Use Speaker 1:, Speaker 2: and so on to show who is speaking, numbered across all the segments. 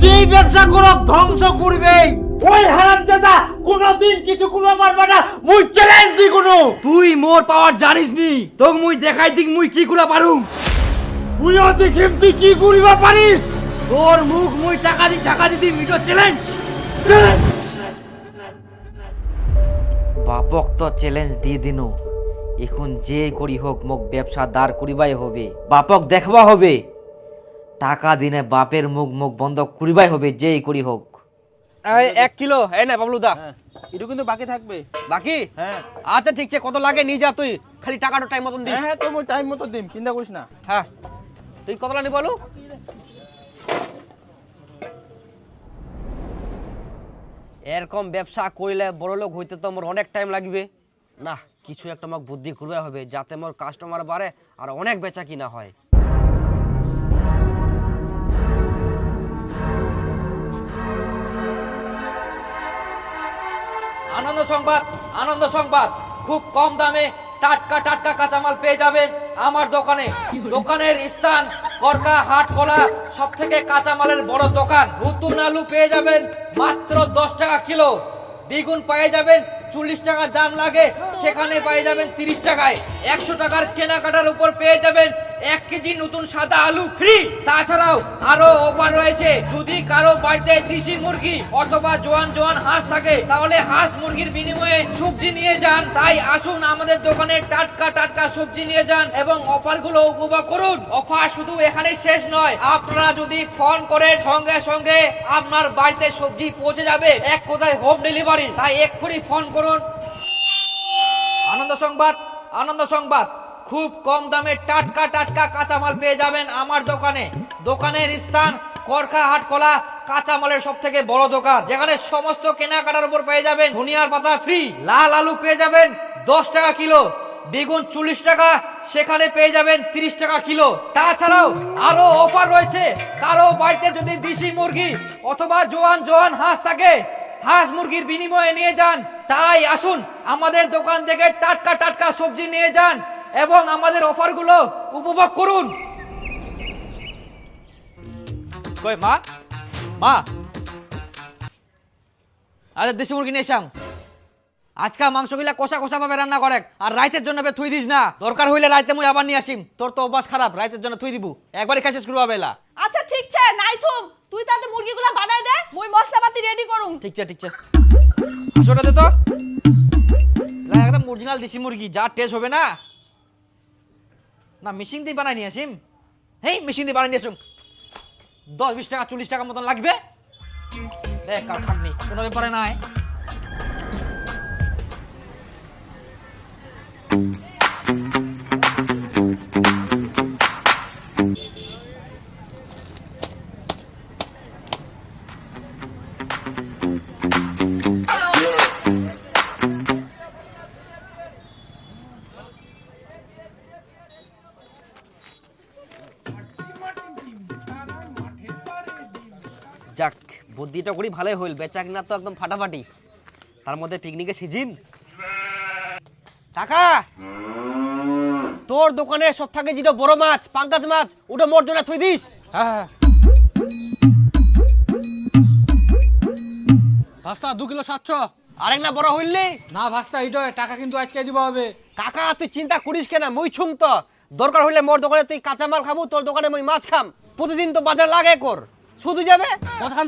Speaker 1: যেই ব্যবসা করো ধ্বংস করবেই ওই হারামজাদা কোনোদিন কিছু করবে পারবে না। মুই চ্যালেঞ্জ দি কোনো।
Speaker 2: তুই মোর পাওয়ার জানিস নি, তোক মুই দেখাই দিক মুই কি কুলা পারুম।
Speaker 1: মুইও দেখিম তুই কি করিবা পারিস।
Speaker 2: তোর মুখ মুই টাকা দি, টাকা দিতি মিটো চ্যালেঞ্জ
Speaker 1: চ্যালেঞ্জ
Speaker 3: বাপক তো চ্যালেঞ্জ দিয়ে দিনু। এখন যে করি হোক, মোক ব্যবসা দাঁড় করিবাই হবে। বাপক দেখবা হবে। টাকা দিনে বাপের মুখ মুখ বন্ধ করিবাই হবে যেই করি হোক।
Speaker 4: এক কিলো এই না বাবলু দা
Speaker 5: এটা কিন্তু বাকি থাকবে।
Speaker 4: বাকি?
Speaker 5: হ্যাঁ।
Speaker 4: আচ্ছা ঠিক আছে কত লাগে নিয়ে যা তুই। খালি টাকাটা টাইম মতন দিস।
Speaker 5: হ্যাঁ হ্যাঁ তো টাইম মতো দিম চিন্তা করিস না।
Speaker 4: হ্যাঁ। তুই কত লাগনি বলো? এরকম ব্যবসা করলে বড় লোক হইতে তো আমার অনেক টাইম লাগবে। না কিছু একটা আমাকে বুদ্ধি করবে হবে যাতে মোর কাস্টমার বাড়ে আর অনেক বেচা কিনা হয়।
Speaker 3: আনন্দ সংবাদ আনন্দ সংবাদ। খুব কম দামে টাটকা টাটকা কাঁচামাল পেয়ে যাবেন আমার দোকানে। দোকানের স্থান, করকা, হাট খোলা সব থেকে কাঁচামালের বড় দোকান। নতুন আলু পেয়ে যাবেন মাত্র দশ টাকা কিলো। দ্বিগুণ পেয়ে যাবেন চল্লিশ টাকা দাম লাগে, সেখানে পেয়ে যাবেন তিরিশ টাকায়। একশো টাকার কেনাকাটার উপর পেয়ে যাবেন এক কেজি নতুন সাদা আলু ফ্রি তাছাড়াও আরও অফার রয়েছে। যদি কারও বাড়িতে দেশি মুরগি অথবা জোয়ান জোয়ান হাঁস থাকে, তাহলে হাঁস মুরগির বিনিময়ে সবজি নিয়ে যান। তাই আসুন আমাদের দোকানে টাটকা টাটকা সবজি নিয়ে যান এবং অফারগুলো উপভোগ করুন। অফার শুধু এখানে শেষ নয়, আপনারা যদি ফোন করেন সঙ্গে সঙ্গে আপনার বাড়িতে সবজি পৌঁছে যাবে, এক কোথায় হোম ডেলিভারি তাই এক্ষুনি ফোন করুন। আনন্দ সংবাদ আনন্দ সংবাদ। খুব কম দামে টাটকা টাটকা কাঁচামাল পেয়ে যাবেন আমার দোকানে। দোকানের স্থান করখা হাটকলা কাঁচামালের সব থেকে বড় দোকান। যেখানে সমস্ত কেনাকাটার উপর পেয়ে যাবেন ধনিয়ার পাতা ফ্রি লাল আলু পেয়ে যাবেন দশ টাকা কিলো, বেগুন চল্লিশ টাকা, সেখানে পেয়ে যাবেন তিরিশ টাকা কিলো। তাছাড়াও আরও অফার রয়েছে কারও বাড়িতে যদি দেশি মুরগি অথবা জোয়ান জোয়ান হাঁস থাকে, হাঁস মুরগির বিনিময়ে নিয়ে যান। তাই আসুন আমাদের দোকান থেকে টাটকা টাটকা সবজি নিয়ে যান। এবং আমাদের অফারগুলো উপভোগ করুন।
Speaker 4: কই মা? মা? আরে দেশি মুরগি নিয়ে এসাম আজকাল মাংসগুলা কষা কষা ভাবে রান্না করে। আর রাইতের জন্য থুই দিস না। দরকার হইলে রাইতে মুই আবার নিয়ে আসিম। তোর তো অভ্যাস খারাপ রাইতের জন্য থুই দিব। একবারে খাইছিস করবা বেলা
Speaker 6: আচ্ছা ঠিক আছে নাই থুম। তুই তাতে মুরগিগুলা বানাই দে মুই মশলাপাতি রেডি করুম।
Speaker 4: ঠিক আছে ঠিক আছে। তো। একদম অরিজিনাল দেশি মুরগি যা টেস্ট হবে না। না মেশিন দিয়ে বানাই নিয়ে আসিম। হেই মেশিন দিয়ে বানাই নিয়ে আসুম। দশ, বিশ টাকা, চল্লিশ টাকা মতন লাগবে। দেখ কার খাটনি কোনো ব্যাপারে নাই। যাক বুদ্ধিটা করি ভালোই হইল। বেচা কিনা তো একদম ফাটাফাটি। তার মধ্যে পিকনিকের সিজন। টাকা তোর দোকানে সব থাকে যেটা বড় মাছ পাঙ্কাজ মাছ ওটা মোর জন্য থই দিস।
Speaker 7: হ্যাঁ ভাস্তা দু কিলো সাতশো।
Speaker 4: আরেক না বড় হইলি
Speaker 7: না। ভাস্তা এইটা টাকা কিন্তু আজকে দিব হবে।
Speaker 4: কাকা তুই চিন্তা করিস কেনা? মুই ছুম তো। দরকার হইলে মোর দোকানে তুই কাঁচা মাল খাব তোর দোকানে মুই মাছ খাম। প্রতিদিন তো বাজার লাগে কর। শুধু যাবে?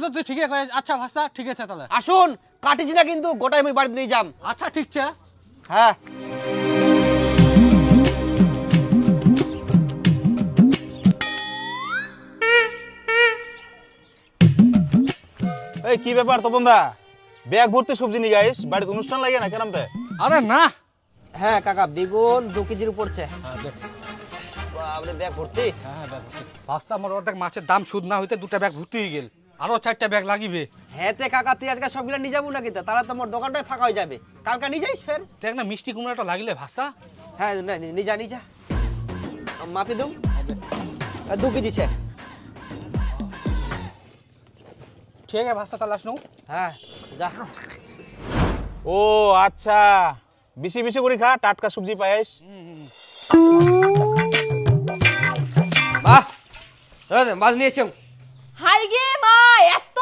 Speaker 7: তো তুই ঠিকই কয়ে আচ্ছা ভাস্তা ঠিক আছে তাহলে।
Speaker 4: আসুন কাটিস না কিন্তু গোটাই মুই বাড়িতে নিয়ে যাম।
Speaker 7: আচ্ছা ঠিক আছে।
Speaker 4: হ্যাঁ।
Speaker 5: এই কি ব্যাপার তপন দা? ব্যাগ ভর্তি সবজি নিয়ে গাইস বাড়িতে অনুষ্ঠান লাগে না কেরামতে?
Speaker 7: আরে না।
Speaker 4: হ্যাঁ কাকা বেগুন দু কেজির উপরছে বাবরে ব্যাগ ভর্তি?
Speaker 7: ভাস্তা আমার অর্ধেক মাছের দাম সুদ না হইতে দুটা ব্যাগ ভর্তি হয়ে গেল। আরও চারটা ব্যাগ লাগিবে।
Speaker 4: হ্যাঁ তে কাকা তুই আজকে সবগুলা নিয়ে যাব নাকি তা? তাহলে তো মোর দোকানটাই ফাঁকা হয়ে যাবে। কালকে নিয়ে যাইস ফের?
Speaker 7: দেখ না মিষ্টি কুমড়াটা লাগিলে ভাস্তা?
Speaker 4: হ্যাঁ না নি- নিয়ে যা নিয়ে যা। মাপি দুম দু কেজি সে।
Speaker 7: ঠিক আছে ভাস্তা তাহলে আসনু
Speaker 4: হ্যাঁ যা।
Speaker 5: ও আচ্ছা। বেশি বেশি করে খা টাটকা সবজি পাইস
Speaker 4: বাহ মাছ নিয়ে এসেও
Speaker 6: হাই গে মা এত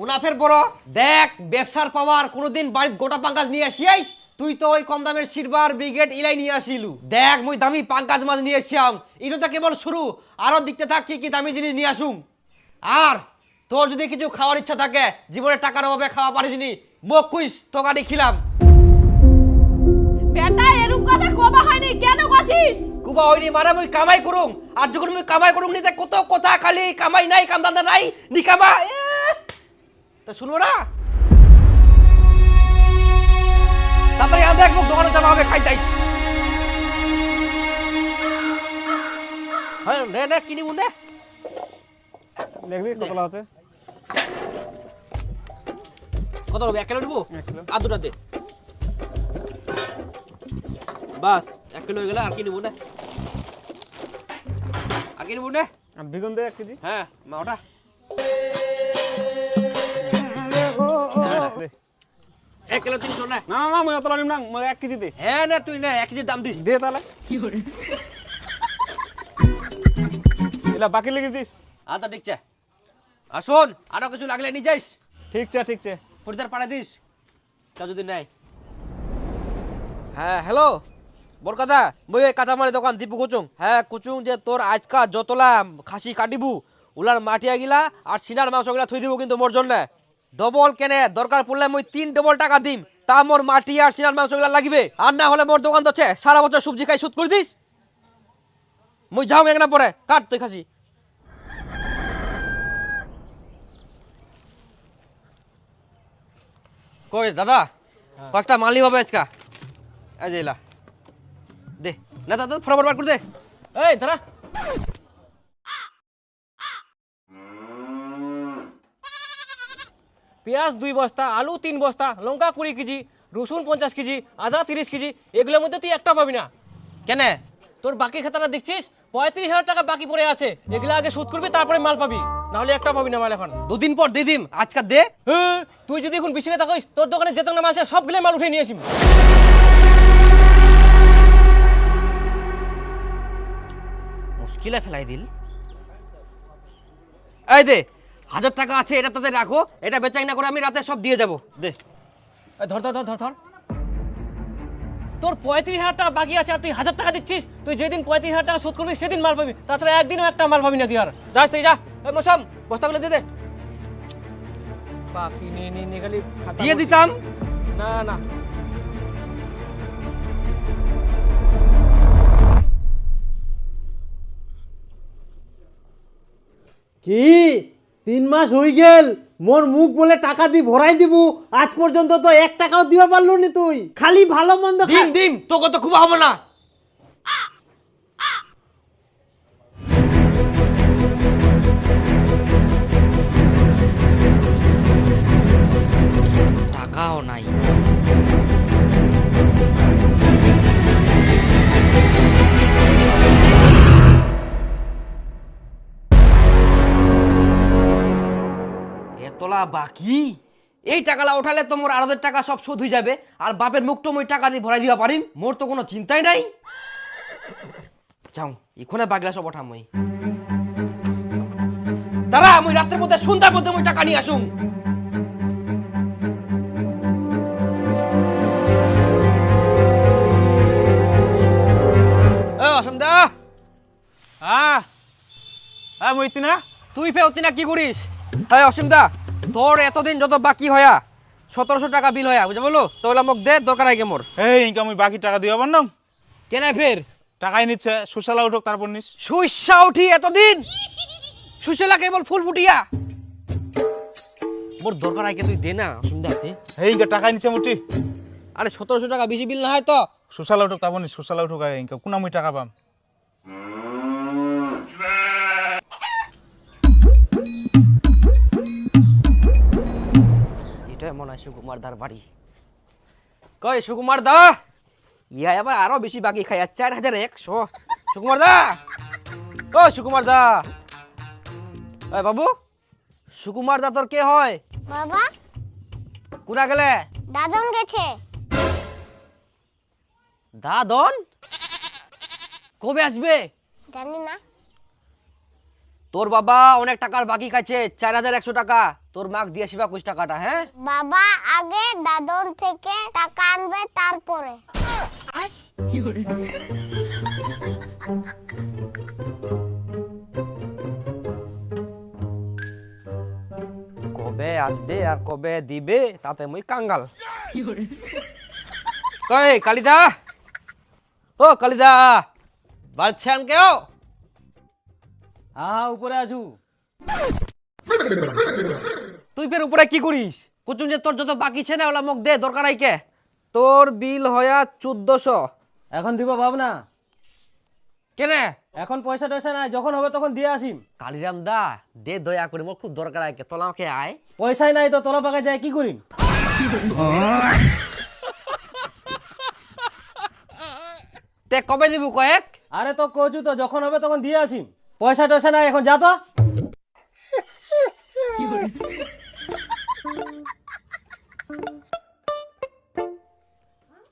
Speaker 4: মুনাফের বড় দেখ ব্যবসার পাওয়ার কোনোদিন বাড়িত গোটা পাঙ্কাজ নিয়ে আসিয়াইস? তুই তো ওই কম দামের সিলভার ব্রিগেড ইলাই নিয়ে আসিলু। দেখ মুই দামি পাঙ্কাজ মাছ নিয়ে এসছিলাম। এটা তো কেবল শুরু। আরও দেখতে থাক কি কি দামি জিনিস নিয়ে আসুম। আর তোর যদি কিছু খাওয়ার ইচ্ছা থাকে জীবনে টাকার অভাবে খাওয়া পারিসনি মোক কুইস তোকানি খিলাম
Speaker 6: বেটা এরকম কথা কবা হয়নি কেন গছিস
Speaker 4: কুবা হইনি মানে মুই কামাই করুম আর যখন মুই কামাই করুম নিতে কত কথা খালি কামাই নাই কাম দান্দা নাই নি কামা এ! তা শুনব না? তাড়াতাড়ি আন দেখ মুখ দোকানে জানা হবে খাই তাই। হ্যাঁ নে নে কিনিব নে।
Speaker 5: দেখবি কতলা আছে?
Speaker 4: কত হবে এক কিলো নেব? আর দুটা দে। বাস এক কিলো হয়ে গেলে আর কি নেব না। আর কি নেব না।
Speaker 5: বেগুন দে এক কেজি
Speaker 4: হ্যাঁ মা ওটা এক কিলো তিনশো না।
Speaker 5: না না মই অতলা নিম না মই এক কেজি দে।
Speaker 4: হ্যাঁ না তুই না এক কেজির দাম দিস।
Speaker 5: দে তাহলে। এলা বাকি লেগে দিস।
Speaker 4: আচ্ছা ঠিক আছে। আর শোন আরও কিছু লাগলে নিয়ে যাইস।
Speaker 5: ঠিক আছে ঠিক আছে।
Speaker 4: ফরিদার পাড়া দিস। তা যদি নাই হ্যাঁ হ্যালো? বরকাদা বই ওই কাঁচামালের দোকান দীপু কুচুং হ্যাঁ কুচুং যে তোর আজকা যতলা খাসি কাটিবু, উলার মাটিয়া গিলা আর সিনার মাংস গিলা থুই দিব কিন্তু মোর জন্য। ডবল কেনে দরকার পড়লে মই তিন ডবল টাকা দিম, তা মোর মাটি আর সিনার মাংস গিলা লাগিবে। আর না হলে মোর দোকান তো সারা বছর সবজি খাই সুদ করে দিস। মুই যাও একনা পরে কাট তুই খাসি। কই দাদা, কয়েকটা মালি হবে আজকা। এই যে দে না দাদা ফটাফট বার করে দে।
Speaker 8: এই দাঁড়া। পেঁয়াজ দুই বস্তা আলু তিন বস্তা লঙ্কা কুড়ি কেজি রসুন পঞ্চাশ কেজি আদা তিরিশ কেজি এগুলোর মধ্যে তুই একটা পাবি না।
Speaker 4: কেন?
Speaker 8: তোর বাকি খাতাটা দেখছিস? পঁয়ত্রিশ হাজার টাকা বাকি পড়ে আছে। এগুলো আগে সুদ করবি তারপরে মাল পাবি। নাহলে একটা পাবি না মাল এখন।
Speaker 4: দুদিন পর দিয়ে দিম আজকাল দে।
Speaker 8: হ্যাঁ, তুই যদি এখন বেশি থাকিস তোর দোকানে যেত না মাল আছে সবগুলো মাল উঠে নিয়ে আসিম।
Speaker 4: মুশকিলে ফেলাই দিল? এই দে হাজার টাকা আছে এটা তাতে রাখো এটা বেচাই না করে আমি রাতে সব দিয়ে যাব। দে।
Speaker 8: ধর ধর ধর ধর ধর। তোর পঁয়ত্রিশ হাজার টাকা বাকি আছে আর তুই হাজার টাকা দিচ্ছিস তুই যেদিন পঁয়ত্রিশ হাজার টাকা শোধ করবি সেদিন মাল পাবি। তাছাড়া একদিনও একটা মাল পাবি না তুই আর। যাস তুই যা। ওই মশাম বস্তাগুলো দিয়ে দে। বাকি নিয়ে নিয়ে খালি
Speaker 4: দিয়ে দিতাম।
Speaker 8: না না।
Speaker 1: কি? তিন মাস হয়ে গেল, মোর মুখ বলে টাকা দি ভরাই দিব, আজ পর্যন্ত তো এক টাকাও দিবা পারল নি তুই। খালি ভালো মন্দ
Speaker 8: দিম দিম, তোকে তো খুব হবে না।
Speaker 4: টাকাও নাই। এতলা বাকি? এই টাকালা উঠালে তো মোর আড়াদের টাকা সব শোধ হয়ে যাবে। আর বাপের মুখটো মই টাকা দিয়ে ভরাই দিবা পারিম মোর তো কোনো চিন্তাই নাই। যাও এখানে বাগলা সব ওঠাম মই। দাঁড়া মই রাত্রের মধ্যে সন্ধ্যার মধ্যে মই টাকা নিয়ে আসুম। এ অসম দা
Speaker 5: হ্যাঁ হ্যাঁ মই ইতি না?
Speaker 4: তুই ফেরতি না কি করিস? হ্যাঁ অসীম দা তোর এতদিন যত বাকি হয়া সতেরোশো টাকা বিল হয়া বুঝে বলো তোলা মোক দে দরকার আগে মোর।
Speaker 5: এই ইনকা মই বাকি টাকা দিবা পার না
Speaker 4: কেনে ফের?
Speaker 5: টাকাই নিচ্ছে সুশালা উঠক তারপর নিস।
Speaker 4: সুইসা উঠি এতদিন? সুশালা কেবল ফুল ফুটিয়া। মোর দরকার আগে তুই দে না দে
Speaker 5: এই ইনকা টাকাই নিচ্ছে মুটি
Speaker 4: আরে সতেরোশো টাকা বেশি বিল না হয় তো?
Speaker 5: সুশালা উঠক তারপর নিস সুশালা উঠক আগে ইনকা কোনা মই টাকা পাম?
Speaker 4: মনে হয় সুকুমার দার বাড়ি। কই সুকুমার দা? ইয়া আবার আরও বেশি বাকি খাই চার হাজার একশো। সুকুমার দা? ও সুকুমার দা? ওই বাবু সুকুমার দা তোর কে হয়?
Speaker 9: বাবা।
Speaker 4: কুনা গেলে?
Speaker 9: দাদন গেছে।
Speaker 4: দাদন? কবে আসবে?
Speaker 9: জানি না।
Speaker 4: তোর বাবা অনেক টাকার বাকি খাইছে চার হাজার একশো টাকা। তোর মাক দিয়ে আসিবা কুড়ি টাকাটা হ্যাঁ?
Speaker 9: বাবা আগে দাদন থেকে টাকা আনবে তারপরে।
Speaker 4: কবে আসবে আর কবে দিবে তাতে মুই কাঙ্গাল। কই কালিদা! ও কালিদা! বাড়ছেন কেউ
Speaker 1: হ্যাঁ উপরে আছু
Speaker 4: তুই ফের উপরে কি করিস? কুচুন যে তোর যত বাকি ছে না ওলা মোক দে দরকার নাই কে। তোর বিল হয়া চোদ্দশো।
Speaker 1: এখন দিব ভাবনা।
Speaker 4: কেনে
Speaker 1: এখন পয়সা টয়সা নাই যখন হবে তখন দিয়ে আসিম।
Speaker 4: কালিরাম দা দে দয়া করে মোর খুব দরকার আয় কে তোলা আমাকে আয়।
Speaker 1: পয়সাই নাই তো তলা পাকা যায় কি করিম?
Speaker 4: তে কবে দিব কয়েক?
Speaker 1: আরে তো কচু তো যখন হবে তখন দিয়ে আসিম। পয়সা টয়সা নাই এখন যা তো।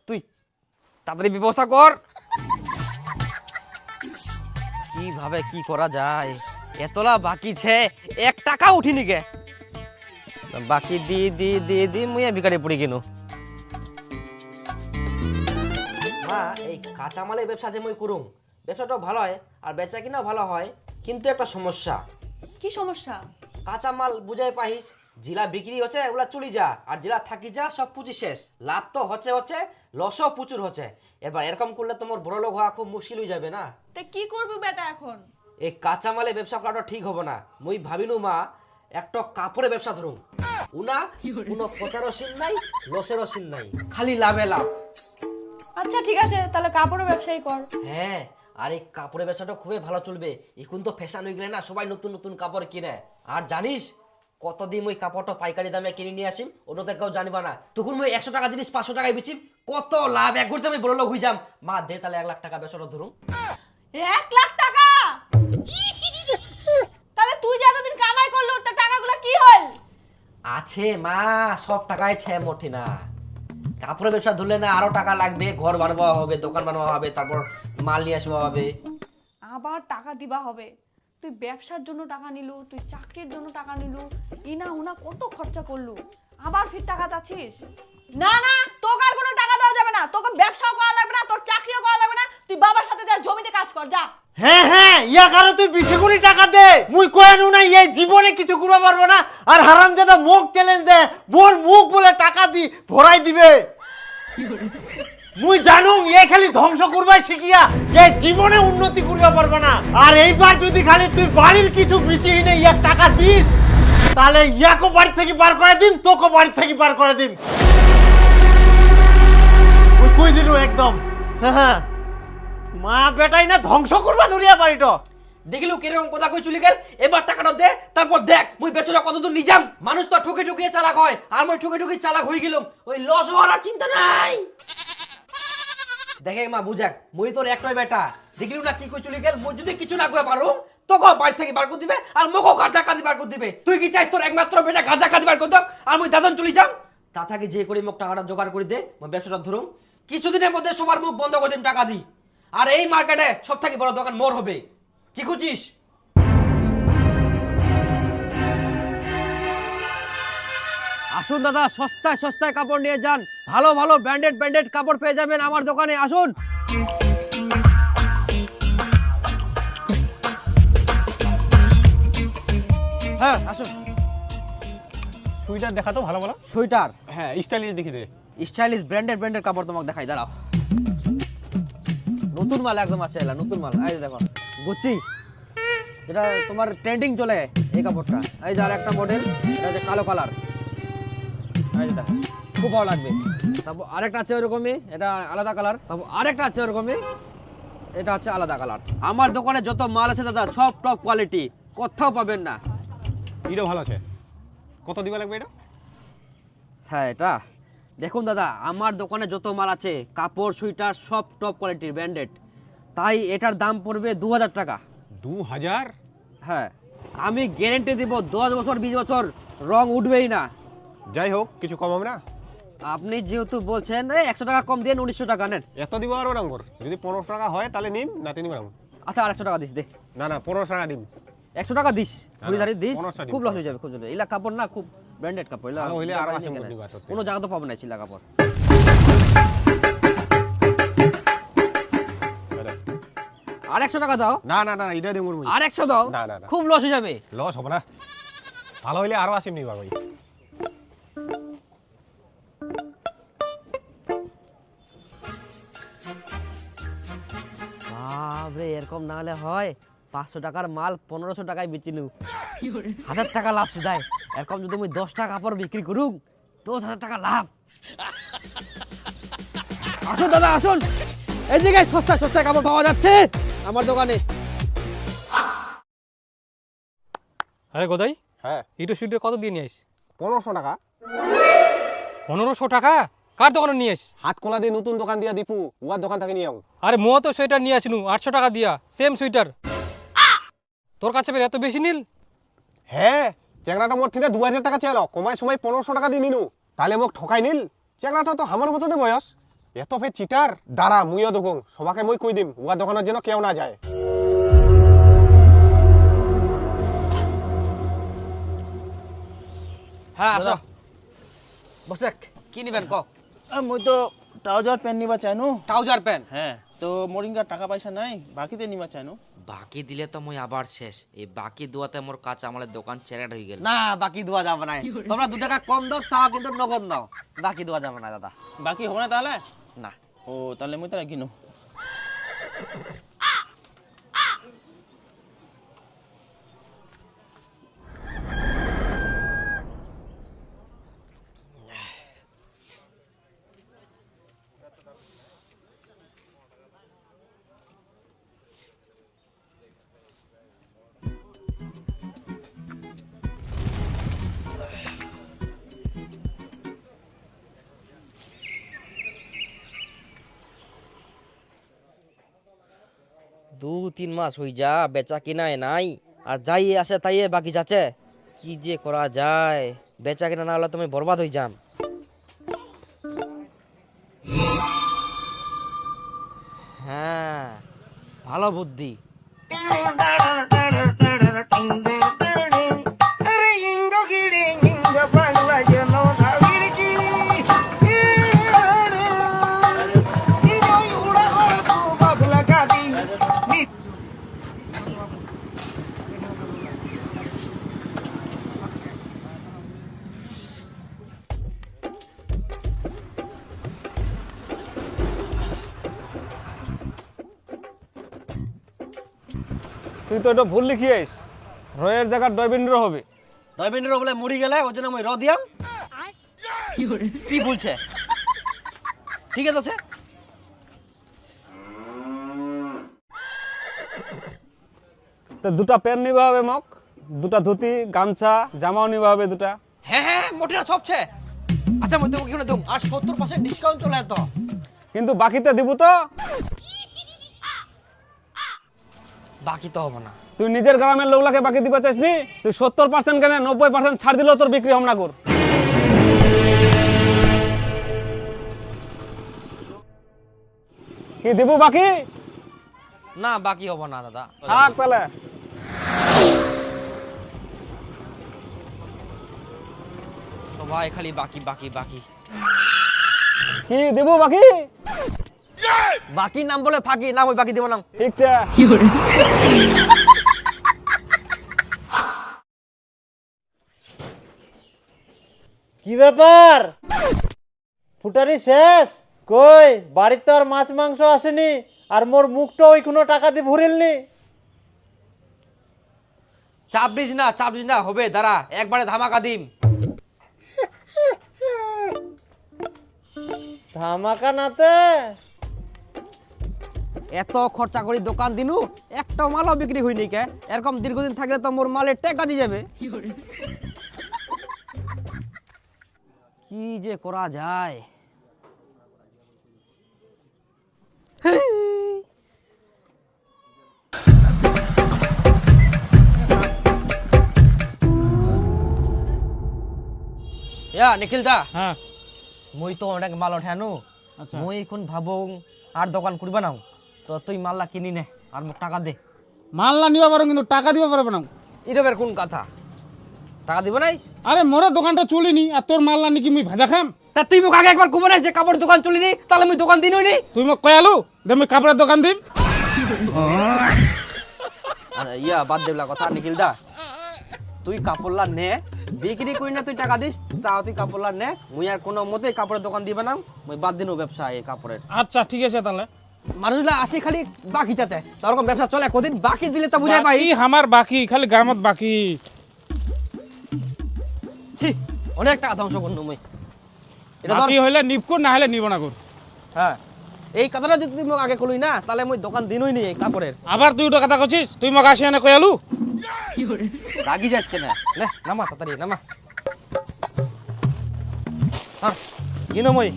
Speaker 4: তুই তাড়াতাড়ি ব্যবস্থা কর। কীভাবে কি করা যায়? এতলা বাকি ছে এক টাকা উঠিনি কে বাকি দি দি দি দি মুই বিকারে পড়ি কিনু মা এই কাঁচামালের ব্যবসা যে মই করুম ব্যবসাটাও ভালো হয় আর বেচা কিনাও ভালো হয় কিন্তু একটা সমস্যা।
Speaker 6: কি সমস্যা?
Speaker 4: কাঁচামাল বুঝাই পাহিস জিলা বিক্রি হচ্ছে ওগুলা চুলি যা আর জিলা থাকি যা সব পুঁজি শেষ। লাভ তো হচ্ছে হচ্ছে লসও প্রচুর হচ্ছে। এবার এরকম করলে তোমার বড় লোক হওয়া খুব মুশকিল হয়ে যাবে না?
Speaker 6: তা কি করবি বেটা এখন?
Speaker 4: এই কাঁচামালে ব্যবসা করাটা ঠিক হবে না। মুই ভাবিনু মা একটা কাপড়ের ব্যবসা ধরুন উনা কোনো প্রচারও সিন নাই লসেরও সিন নাই। খালি লাভে লাভ।
Speaker 6: আচ্ছা ঠিক আছে তাহলে কাপড়ের ব্যবসায়ী কর।
Speaker 4: হ্যাঁ আর এই কাপড়ের ব্যবসাটা খুবই ভালো চলবে। এখন তো ফ্যাশন হয়ে গেলে না সবাই নতুন নতুন কাপড় কিনে। আর জানিস কতদিন ওই কাপড়টা পাইকারি দামে কিনে নিয়ে আসিম? ওটাতে কেউ জানিবা না। তখন ওই একশো টাকা জিনিস পাঁচশো টাকায় বেচিম কত লাভ এক ঘুরতে আমি বড় লোক হয়ে যাম। মা দে তাহলে এক লাখ টাকা ব্যবসাটা ধরুন
Speaker 6: এক লাখ টাকা? তাহলে তুই যে এতদিন কামাই করল তার টাকাগুলো কি হল
Speaker 4: আছে মা সব টাকায় ছে মোটে না। কাপড়ের ব্যবসা ধরলে না আরও টাকা লাগবে ঘর বানাবা হবে দোকান বানাবা হবে তারপর মাল নিয়ে আসবা হবে
Speaker 6: আবার টাকা দিবা হবে। তুই ব্যবসার জন্য টাকা নিলু তুই চাকরির জন্য টাকা নিলু ইনা উনা কত খরচা করলু। আবার ফির টাকা চাচ্ছিস? না না তোকে আর কোনো টাকা দেওয়া যাবে না। তোকে ব্যবসাও করা লাগবে না তোর চাকরিও করা লাগবে না। তুই বাবার সাথে যা জমিতে কাজ কর যা।
Speaker 1: হ্যাঁ হ্যাঁ ইয়া কারও তুই বেশি করে টাকা দে। মুই কয়ানু না এই জীবনে কিছু করতে পারব না। আর হারাম দাদা মুখ চ্যালেঞ্জ দে। বল মুখ বলে টাকা দি ভরাই দিবে। মুই জানুম, এ খালি ধ্বংস করবাই শিখিয়া, এ জীবনে উন্নতি করতে পারবে না। আর এইবার যদি খালি তুই বাড়ির কিছু বিচিয়ে নে ইয়াক টাকা দিস, তাহলে ইয়াকো বাড়ি থেকে বার করে দিম, তোকে বাড়ি থেকে বার করে দিম। মুই কই দিলু একদম? হ্যাঁ হ্যাঁ। মা বেটাই না ধ্বংস করবা দুনিয়া বাড়িটা।
Speaker 4: দেখিলু কীরকম কথা কই চলে গেল? এবার টাকাটা দে, তারপর দেখ, মুই ব্যবসাটা কতদূর নিজাম? মানুষ তো ঠুকে ঠুকে চালাক হয়, আর মই ঠুকে ঠুকে চালাক হয়ে গেলাম। ওই লস হওয়ার আর চিন্তা নাই। দেখে মা বুঝাক মই তোর এক নয় বেটা। দেখলি না কি কইছুলি গেল? মই যদি কিছু না করে পারো তোকে বাড়ি থেকে বার করে দিবে আর মুখও গাঁজা কাঁদি বার করে দিবে। তুই কি চাইস তোর একমাত্র বেটা গাঁজা কাঁদি বার করে দাও আর মই দাদন চলে যাম? তা থাকি যে করে মোক টাকাটা জোগাড় করে দে ব্যবসাটা ধরুম। কিছুদিনের মধ্যে সবার মুখ বন্ধ করে দিম টাকা দি। আর এই মার্কেটে সব থেকে বড় দোকান মোর হবে। কি খুঁজিস? আসুন দাদা সস্তায় সস্তায় কাপড় নিয়ে যান। ভালো ভালো ব্র্যান্ডেড ব্র্যান্ডেড কাপড় পেয়ে যাবেন আমার দোকানে। আসুন। হ্যাঁ আসুন।
Speaker 5: সুইটার দেখা তো ভালো ভালো
Speaker 4: সোয়েটার
Speaker 5: হ্যাঁ স্টাইলিশ দেখি দে।
Speaker 4: স্টাইলিশ ব্র্যান্ডেড ব্র্যান্ডেড কাপড় তোমাকে দেখাই দাঁড়াও। নতুন মাল একদম আছে এলা নতুন মাল। এই দেখো গুচি যেটা তোমার ট্রেন্ডিং চলে এই কাপড়টা। এই যে আর একটা মডেল এটা কালো কালার দেখো খুব ভালো লাগবে। তারপর আরেকটা আছে ওরকমই এটা আলাদা কালার। তারপর আরেকটা আছে ওরকমই এটা হচ্ছে আলাদা কালার। আমার দোকানে যত মাল আছে দাদা সব টপ কোয়ালিটি কোথাও পাবেন না।
Speaker 5: এটাও ভালো আছে। কত দিবা লাগবে এটা?
Speaker 4: হ্যাঁ এটা। দেখুন দাদা আমার দোকানে যত মাল আছে কাপড় সুইটার সব টপ কোয়ালিটির ব্র্যান্ডেড তাই এটার দাম পড়বে দু হাজার টাকা।
Speaker 5: দু হাজার
Speaker 4: হ্যাঁ আমি গ্যারেন্টি দিব দশ বছর বিশ বছর রং উঠবেই না।
Speaker 5: যাই হোক কিছু কম হবে না।
Speaker 4: আপনি যেহেতু বলছেন এই একশো টাকা কম দেন উনিশশো টাকা নেন।
Speaker 5: এত দিব আরও রাঙ্গর যদি পনেরোশো টাকা হয় তাহলে নিম না তিনি বাড়াম
Speaker 4: আচ্ছা আরেকশো টাকা দিস দে।
Speaker 5: না না পনেরোশো টাকা দিম
Speaker 4: একশো টাকা দিস ঘুরি দাঁড়িয়ে দিস খুব লস হয়ে যাবে খুব চলে এলা কাপড় না খুব ব্র্যান্ডেড কাপড় এলা
Speaker 5: হইলে
Speaker 4: আরও
Speaker 5: আসিম
Speaker 4: কেনে। জায়গা তো পাবো না ছিলা কাপড়। আর একশো টাকা দাও।
Speaker 5: না না না এটা দেবো
Speaker 4: আর একশো দাও।
Speaker 5: না, না, না।
Speaker 4: খুব লস হয়ে যাবে।
Speaker 5: লস হবে না। ভালো হইলে আরও আসিম নিবা ভাই
Speaker 4: বাপরে এরকম না হলে হয়। পাঁচশো টাকার মাল পনেরোশো টাকায় বেচি নু হাজার টাকা লাভ সুদায় এরকম যদি আমি দশ টাকা কাপড় বিক্রি করুক দশ হাজার টাকা লাভ। আসুন দাদা আসুন। এই জায়গায় সস্তা সস্তা কাপড় পাওয়া যাচ্ছে আমার দোকানে।
Speaker 8: আরে গোদাই
Speaker 5: হ্যাঁ।
Speaker 8: ইটো সুইটের কত দিয়ে নিয়ে আস
Speaker 5: পনেরোশো টাকা।
Speaker 8: পনেরোশো টাকা? কার দোকানে নিয়ে আস
Speaker 5: হাত কলা দিয়ে নতুন দোকান দিয়া দীপু উয়ার দোকান থেকে নিয়ে আও।
Speaker 8: আরে মো তো সোয়েটার নিয়ে আসনু আটশো টাকা দিয়া সেম সোয়েটার। তোর কাছে ফের এত বেশি নীল?
Speaker 5: হ্যাঁ চ্যাংড়াটা মোট থেকে দু হাজার টাকা চেয়াল কমায় সময় পনেরোশো টাকা দিয়ে নিনু। তাহলে মোক ঠকাই নিল। চ্যাংড়াটা তো আমার মতনে বয়স। এত ফের চিটার। দাঁড়া মুইও দেখুন সবাকে মই কই দিম উয়ার দোকানের যেন কেউ না যায়।
Speaker 4: হ্যাঁ আসো। বসে কি নিবেন ক
Speaker 10: মই তো ট্রাউজার প্যান্ট নিবা চাইনু।
Speaker 4: ট্রাউজার প্যান্ট
Speaker 10: হ্যাঁ তো মরিঙ্গার টাকা পয়সা নাই বাকিতে নিবা চাইনু।
Speaker 3: বাকি দিলে তো মই আবার শেষ। এই বাকি দোয়াতে মোর কাঁচা আমাদের দোকান চেরাট হয়ে গেল।
Speaker 4: না বাকি দোয়া যাবে না তোমরা দু টাকা কম দাও তাও কিন্তু নগদ দাও। বাকি দোয়া যাবে না দাদা।
Speaker 10: বাকি হবে না তাহলে?
Speaker 4: না।
Speaker 10: ও তাহলে মই তাহলে কিনো?
Speaker 4: তিন মাস হই যা, বেচা কিনায় নাই, আর যাই আসে তাই বাকি যাচ্ছে। কি যে করা যায়? বেচা কিনা না হলে তুমি বরবাদ হয়ে যাম। হ্যাঁ ভালো বুদ্ধি।
Speaker 5: তো এটা ভুল লিখিয়েস রয়ের জায়গা ডয়বিন্দ্র হবে।
Speaker 4: দয়বিন্দ্র বলে মুড়ি গেলে ওই জন্য আমি র দিয়াম। কি বলছে? ঠিক আছে?
Speaker 5: তো দুটা প্যান্ট নিবা হবে মক দুটা ধুতি গামছা জামাও নিবা হবে দুটা।
Speaker 4: হ্যাঁ হ্যাঁ মোটিরা সবছে আচ্ছা মই তোমাকে কিনে দেবো। আর সত্তর পার্সেন্ট ডিসকাউন্ট চলে যেত
Speaker 5: কিন্তু বাকিতে দিব তো।
Speaker 4: বাকি তো হবে না।
Speaker 5: তুই নিজের গ্রামের লোকলাকে বাকি দিবা চাইসনি তুই সত্তর পার্সেন্ট কেন নব্বই পার্সেন্ট ছাড় দিলেও তোর বিক্রি হম না কর কি দিব বাকি?
Speaker 4: না বাকি হবে না দাদা।
Speaker 5: থাক তাহলে।
Speaker 4: সবাই খালি বাকি বাকি বাকি।
Speaker 5: কি দিব বাকি?
Speaker 4: বাকি নাম বলে ফাঁকি নাম ওই বাকি দেবো নাম
Speaker 5: ঠিক আছে।
Speaker 1: কি ব্যাপার? ফুটারি শেষ? কই বাড়িতে আর মাছ মাংস আসেনি আর মোর মুখটা ওই কোনো টাকা দিয়ে ভরিলনি?
Speaker 4: চাপ দিস না চাপ দিস না হবে দাঁড়া একবারে ধামাকা দিম।
Speaker 1: ধামাকা নাতে?
Speaker 4: এত খরচা করি দোকান দিনু একটা মালও বিক্রি হয়নি কে। এরকম দীর্ঘদিন থাকলে তো মোর মালের টেক কাজে যাবে। কি যে করা যায়। ইয়া নিখিল দা।
Speaker 8: হ্যাঁ।
Speaker 4: মুই তো অনেক মাল ওঠানু মুই এখন ভাবং আর দোকান করবা নাও। তো তুই মাল্লা কিনি নে আর মোক টাকা দে।
Speaker 8: মাল না নিবা পারো কিন্তু টাকা দিবা পারবে না
Speaker 4: এরবের কোন কথা? টাকা দিব নাই?
Speaker 11: আরে মোরা দোকানটা চলিনি আর তোর মাল নানি কি মুই ভাজা খাম?
Speaker 4: তা তুই মোক আগে একবার নাই যে কাপড় দোকান চলিনি তাহলে আমি দোকান দিনই নি?
Speaker 11: তুই মোক কয়ালু দে মুই কাপড়ের দোকান দিম।
Speaker 4: ইয়া বাদ দেবলা কথা নিখিল দা। তুই কাপড়লা নে বিক্রি করি না তুই টাকা দিস তাও তুই কাপড়লা নে। মুই আর কোনো মতে কাপড়ের দোকান দিবে না। মুই বাদ দিনও ব্যবসা এই কাপড়ের।
Speaker 11: আচ্ছা ঠিক আছে তাহলে।
Speaker 4: মানুষগুলা আসি খালি বাকি চাতে তারকম ব্যবসা চলে কদিন বাকি দিলে তো বুঝাই পাই।
Speaker 11: আমার বাকি খালি গ্রামত বাকি।
Speaker 4: ছি অনেক টাকা ধ্বংস করনু মুই। এটা
Speaker 11: বাকি হইলে না হলে নিব না কর।
Speaker 4: হ্যাঁ। এই কথাটা যদি তুই মোক আগে কলুই না তাহলে মুই দোকান দিনই নি এই কাপড়ের।
Speaker 11: আবার তুই ওটা কথা কছিস? তুই মোক আসি এনে কয়ালু
Speaker 4: রাগি যাস কেন? নে নামা তাড়াতাড়ি নামা। হ্যাঁ কিনো মই।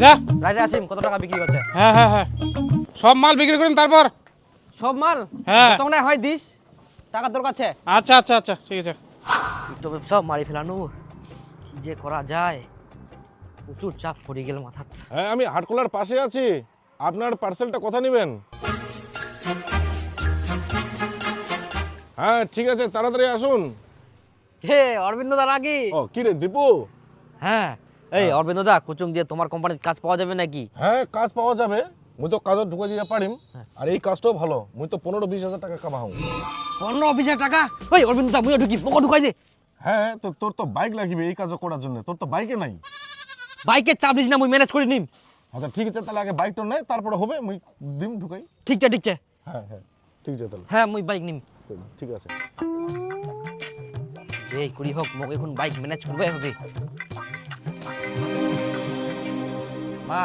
Speaker 11: যা।
Speaker 4: রাইতে আসিম কত টাকা বিক্রি হচ্ছে
Speaker 11: হ্যাঁ হ্যাঁ হ্যাঁ। সব মাল বিক্রি করিম তারপর।
Speaker 4: সব মাল?
Speaker 11: হ্যাঁ।
Speaker 4: তখন হয়? দিস। টাকা তোর কাছে।
Speaker 11: আচ্ছা আচ্ছা আচ্ছা ঠিক আছে।
Speaker 4: তো সব মারি ফেলানো। কি যে করা যায়? প্রচুর চাপ পড়ে গেল মাথা
Speaker 12: হ্যাঁ আমি হাটকোলার পাশে আছি। আপনার পার্সেলটা কথা নেবেন? হ্যাঁ ঠিক আছে তাড়াতাড়ি আসুন।
Speaker 4: হে অরবিন্দ দা নাকি
Speaker 12: ও কি রে দীপু?
Speaker 4: হ্যাঁ। এই অরবিন্দ দা কুচুং দিয়ে তোমার কোম্পানির কাজ পাওয়া যাবে নাকি?
Speaker 12: হ্যাঁ কাজ পাওয়া যাবে। মুই তো কাজত ঢুকে দিতে পারিম। আর এই কাজটাও ভালো। মুই তো পনেরো বিশ হাজার টাকা কামাও।
Speaker 4: পনেরো বিশ হাজার টাকা? ওই অরবিন্দ দা মুই ঢুকি পোকা ঢুকাই দে।
Speaker 12: হ্যাঁ তো তোর তো বাইক লাগবে এই কাজ করার জন্য। তোর তো বাইকে নাই।
Speaker 4: বাইকের চাপ দিস না মুই ম্যানেজ করে নিম।
Speaker 12: আচ্ছা ঠিক আছে তাহলে আগে বাইকটা নেই তারপরে হবে মুই দিম ঢুকাই।
Speaker 4: ঠিক আছে ঠিক আছে।
Speaker 12: হ্যাঁ হ্যাঁ ঠিক আছে তাহলে।
Speaker 4: হ্যাঁ মুই বাইক নিম।
Speaker 12: ঠিক আছে।
Speaker 4: এই করি হোক মোক এখন বাইক ম্যানেজ করবে হবে। মা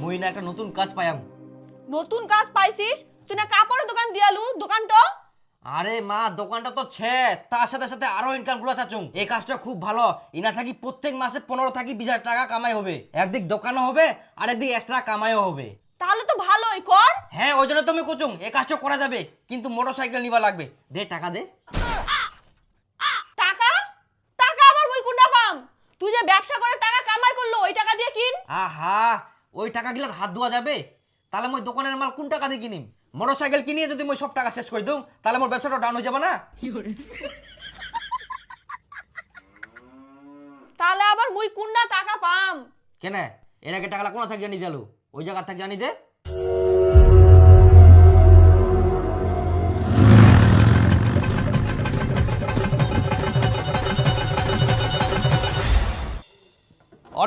Speaker 4: মুই না একটা নতুন কাজ পাইয়াম।
Speaker 6: নতুন কাজ পাইছিস? তুই না কাপড়ের দোকান দিয়ালু দোকানটা?
Speaker 4: আরে মা দোকানটা তো ছে তার সাথে সাথে আরও ইনকামগুলো চাচুং এই কাজটা খুব ভালো। ইনা থাকি প্রত্যেক মাসে পনেরো থাকি বিশ হাজার টাকা কামাই হবে। একদিক দোকানও হবে আর একদিক এক্সট্রা কামাইও হবে।
Speaker 6: তাহলে তো ভালোই কর।
Speaker 4: হ্যাঁ ওই জন্য তুমি কুচুং এই কাজটা করা যাবে কিন্তু মোটর সাইকেল নিবা লাগবে। দে টাকা দে
Speaker 6: টাকা টাকা আবার মুই কুন্ডা পাম তুই যে ব্যবসা করে টাকা কামাই করল ওই টাকা দিয়ে কিন।
Speaker 4: আহা ওই টাকা গিলা হাত ধোয়া যাবে। তাহলে মই দোকানের মাল কোন টাকা দিয়ে কিনিম? মোটর সাইকেল কিনিয়ে যদি মই সব টাকা শেষ করে দিম তাহলে মোর ব্যবসাটা ডাউন হয়ে যাবে না?
Speaker 6: তাহলে আবার মুই কুন্ডা টাকা পাম?
Speaker 4: কেন? এর আগে টাকাটা কোন থাকি জানি দিলু ওই জায়গা থাকি জানি দে।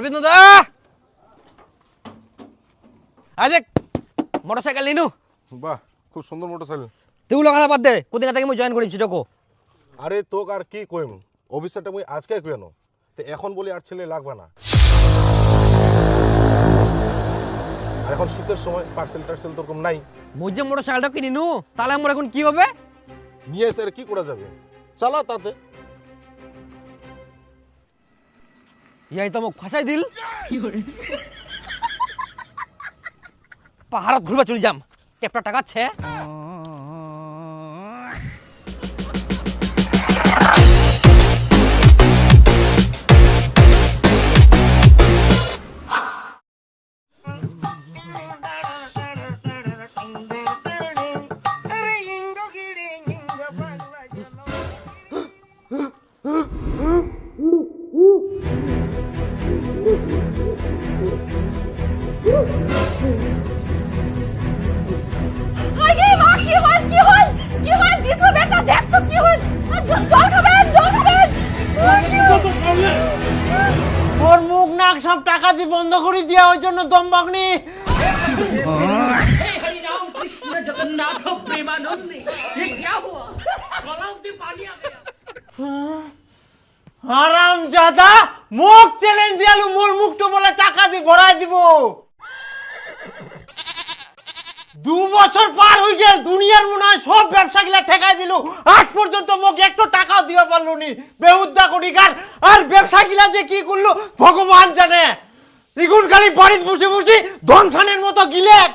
Speaker 4: অরবিন্দ দা। আজ মোটর সাইকেল নিনু।
Speaker 12: বাহ খুব সুন্দর মোটর সাইকেল
Speaker 4: তুই কথা বাদ দে কোদিন থেকে মই জয়েন করিম সেটাকো।
Speaker 12: আরে তোক আর কি কইম অফিসারটা মুই আজকে কুয়ানো তো এখন বলি আর ছেলে লাগবে না। আর এখন শীতের সময় পার্সেল টার্সেল তোরকম নাই।
Speaker 4: মই যে মোটর সাইকেলটা কিনি নু তাহলে আমার এখন কি হবে?
Speaker 12: নিয়ে আসতে আর কি করা যাবে? চালা তাতে।
Speaker 4: ইয়াই তো মোক ফাঁসাই দিল। পাহাড়ত ঘুরবা চলে যাম। টেপটা টাকা
Speaker 1: বছর পার হয়ে গেল, দুনিয়ার মনে হয় সব ব্যবসা গিলা ঠেকাই দিল। আজ পর্যন্ত মোক একটু টাকাও দিবা পারল নি। বেহুদ্দা কোটিকার আর ব্যবসা গিলা যে কি করল, ভগবান জানে। দ্বিগুণ খালি বাড়িতে বসে বসে ধনসানের মতো গিলেক।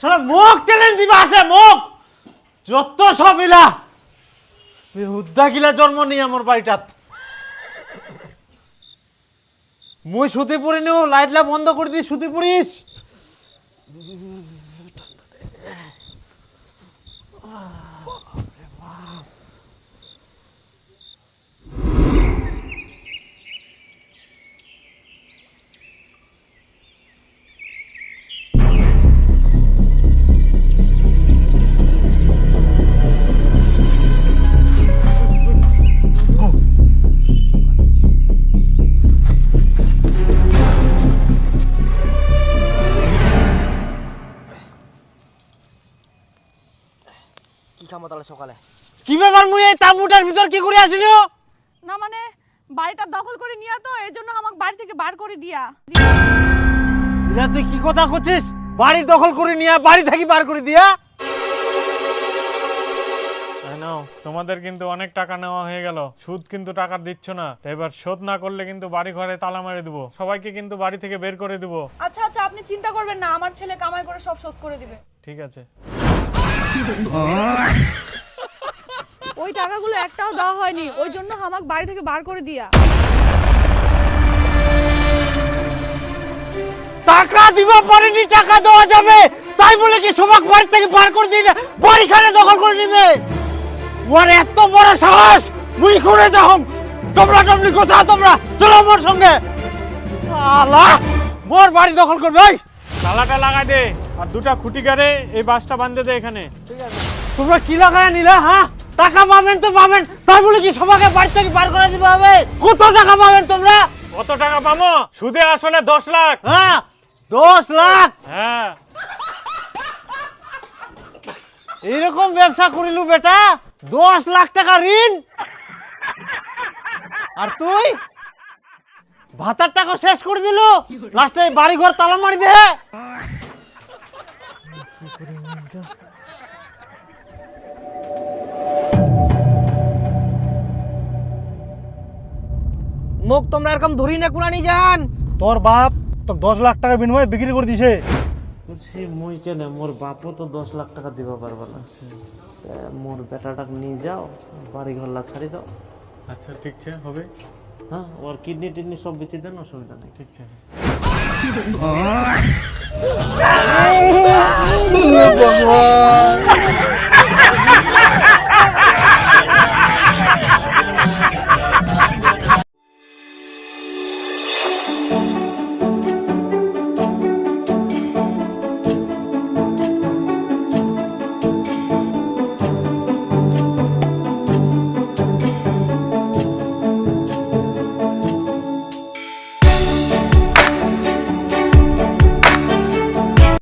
Speaker 1: সারা মুখ চ্যালেঞ্জ দিবা আছে মুখ যত সব ইলা বেহুদ্দা গিলা জন্ম নেই আমার বাড়িটাত। মুই শুতে পড়ি নিও লাইটলা বন্ধ করে দিই শুতে পড়িস।
Speaker 4: সকালে।
Speaker 1: কি ব্যাপার মুই এই তাঁবুটার ভিতর কি করে আসিল?
Speaker 6: না মানে বাড়িটা দখল করে নিয়া তো এই জন্য আমাকে বাড়ি থেকে বার করে দিয়া।
Speaker 1: ইলা তুই কি কথা করছিস? বাড়ি দখল করে নিয়া বাড়ি থেকে বার করে দিয়া?
Speaker 13: নাও তোমাদের কিন্তু অনেক টাকা নেওয়া হয়ে গেল। সুদ কিন্তু টাকা দিচ্ছ না। তো এবার শোধ না করলে কিন্তু বাড়ি ঘরে তালা মারি দেবো। সবাইকে কিন্তু বাড়ি থেকে বের করে দেবো।
Speaker 6: আচ্ছা আচ্ছা আপনি চিন্তা করবেন না আমার ছেলে কামাই করে সব শোধ করে দিবে।
Speaker 13: ঠিক আছে।
Speaker 6: ওই টাকাগুলো একটাও দেওয়া হয়নি। ওই জন্য আমাকে বাড়ি থেকে বার করে দিয়া।
Speaker 1: টাকা দিবা পারেনি টাকা দেওয়া যাবে। তাই বলে কি সবাক বাড়ি থেকে বার করে দিলে? বাড়িখানে দখল করে নিবে? ওর এত বড় সাহস মুই করে যাও তোমরা টমলি কোথা তোমরা? চলো আমার সঙ্গে। আলা মোর বাড়ি দখল করবে ওই।
Speaker 13: তালাটা লাগাই দে আর দুটা খুঁটি গাড়ে এই বাসটা বাঁধে দে এখানে। ঠিক আছে।
Speaker 1: তোমরা কি লাগায় নিলে হ্যাঁ? টাকা পাবেন তো পাবেন। তাই বলে কি সবাকে বাড়ি থেকে বার করে দিবে হবে? কত টাকা পাবেন তোমরা?
Speaker 13: কত টাকা পাবো? সুদে আসলে দশ লাখ।
Speaker 1: হ্যাঁ দশ লাখ।
Speaker 13: হ্যাঁ।
Speaker 1: এইরকম ব্যবসা করিলু বেটা দশ লাখ টাকা ঋণ। আর তুই? ভাতার টাকা শেষ করে দিল লাস্টে বাড়ি ঘর তালা মারি দে।
Speaker 4: মুখ তোমরা এরকম ধরি না কুলানি যান
Speaker 1: তোর বাপ তো দশ লাখ টাকার বিনিময়ে বিক্রি করে দিছে। বলছি মুই কেন? মোর বাপও তো দশ লাখ টাকা দিবা পারবা না। মোর বেটাটাকে নিয়ে যাও বাড়ি ঘর লা ছাড়ি দাও।
Speaker 13: আচ্ছা ঠিক আছে হবে।
Speaker 1: হ্যাঁ ওর কিডনি টিডনি সব বেঁচে দেন অসুবিধা নেই।
Speaker 13: ঠিক আছে।